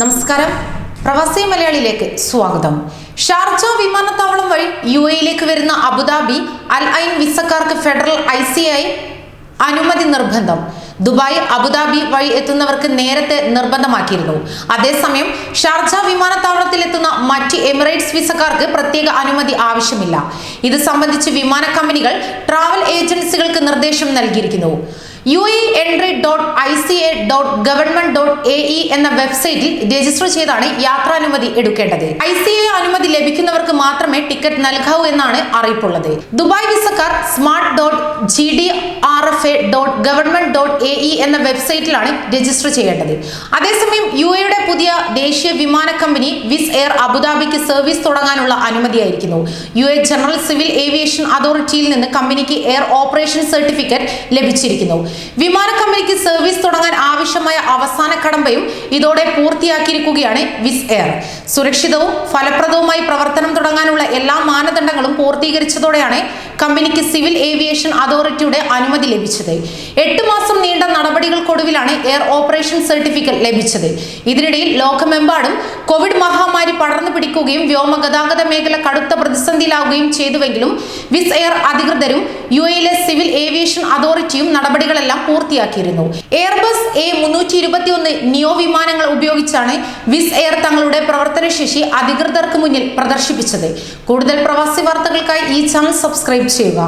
നമസ്കാരം. പ്രവാസി മലയാളിയിലേക്ക് സ്വാഗതം. ഷാർജ വിമാനത്താവളം വഴി യു എയിലേക്ക് വരുന്ന അബുദാബി അൽ ഐൻ വിസക്കാർക്ക് ഫെഡറൽ ഐ സി ഐ അനുമതി നിർബന്ധം. ദുബായ് അബുദാബി വഴി എത്തുന്നവർക്ക് നേരത്തെ നിർബന്ധമാക്കിയിരുന്നു. അതേസമയം ഷാർജ വിമാനത്താവളത്തിൽ എത്തുന്ന മറ്റ് എമിറേറ്റ്സ് വിസക്കാർക്ക് പ്രത്യേക അനുമതി ആവശ്യമില്ല. ഇത് സംബന്ധിച്ച് വിമാന കമ്പനികൾ ട്രാവൽ ഏജൻസികൾക്ക് നിർദ്ദേശം നൽകിയിരിക്കുന്നു. U A entry dot I C A dot government dot A E എന്ന വെബ്സൈറ്റിൽ രജിസ്റ്റർ ചെയ്താണ് യാത്രാനുമതി എടുക്കേണ്ടത്. ഐ സി എ അനുമതി ലഭിക്കുന്നവർക്ക് മാത്രമേ ടിക്കറ്റ് നൽകാവൂ എന്നാണ് അറിയിപ്പുള്ളത്. Dubai വിസക്കാർ smart dot G D R F A dot government dot A E എന്ന വെബ്സൈറ്റിലാണ് രജിസ്റ്റർ ചെയ്യേണ്ടത്. അതേസമയം യു എയുടെ പുതിയ ദേശീയ വിമാന കമ്പനി വിസ് എയർ അബുദാബിക്ക് സർവീസ് തുടങ്ങാനുള്ള അനുമതിയായിരിക്കുന്നു. U A general civil aviation അതോറിറ്റിയിൽ നിന്ന് കമ്പനിക്ക് എയർ ഓപ്പറേഷൻ സർട്ടിഫിക്കറ്റ് ലഭിച്ചിരിക്കുന്നു. വിമാന കമ്പനിക്ക് സർവീസ് തുടങ്ങാൻ ആവശ്യമായ അവസാന കടമ്പയും ഇതോടെ പൂർത്തിയാക്കിയിരിക്കുകയാണ് വിസ് എയർ. സുരക്ഷിതവും ഫലപ്രദവുമായി പ്രവർത്തനം തുടങ്ങാനുള്ള എല്ലാ പൂർത്തീകരിച്ചതോടെയാണ് കമ്പനിക്ക് സിവിൽ ഏവിയേഷൻ അതോറിറ്റിയുടെ അനുമതി ലഭിച്ചത്. എട്ട് മാസം നീണ്ട നടപടികൾക്കൊടുവിലാണ് എയർ ഓപ്പറേഷൻ സർട്ടിഫിക്കറ്റ് ലഭിച്ചത്. ഇതിനിടയിൽ ലോകമെമ്പാടും കോവിഡ് മഹാമാരി പടർന്നു പിടിക്കുകയും വ്യോമഗതാഗത മേഖല കടുത്ത പ്രതിസന്ധിയിലാവുകയും ചെയ്തുവെങ്കിലും വിസ് എയർ അധികൃതരും യു എയിലെ സിവിൽ ഏവിയേഷൻ അതോറിറ്റിയും നടപടികളെല്ലാം പൂർത്തിയാക്കിയിരുന്നു. എയർബസ് എ മുന്നൂറ്റി ഇരുപത്തിയൊന്ന് നിയോ വിമാനങ്ങൾ ഉപയോഗിച്ചാണ് വിസ് എയർ തങ്ങളുടെ പ്രവർത്തനശേഷി അധികൃതർക്ക് മുന്നിൽ പ്രദർശിപ്പിച്ചത്. കൂടുതൽ പ്രവാസി വാർത്തകൾക്കായി ഈ ചാനൽ സബ്സ്ക്രൈബ് ചെയ്യുക.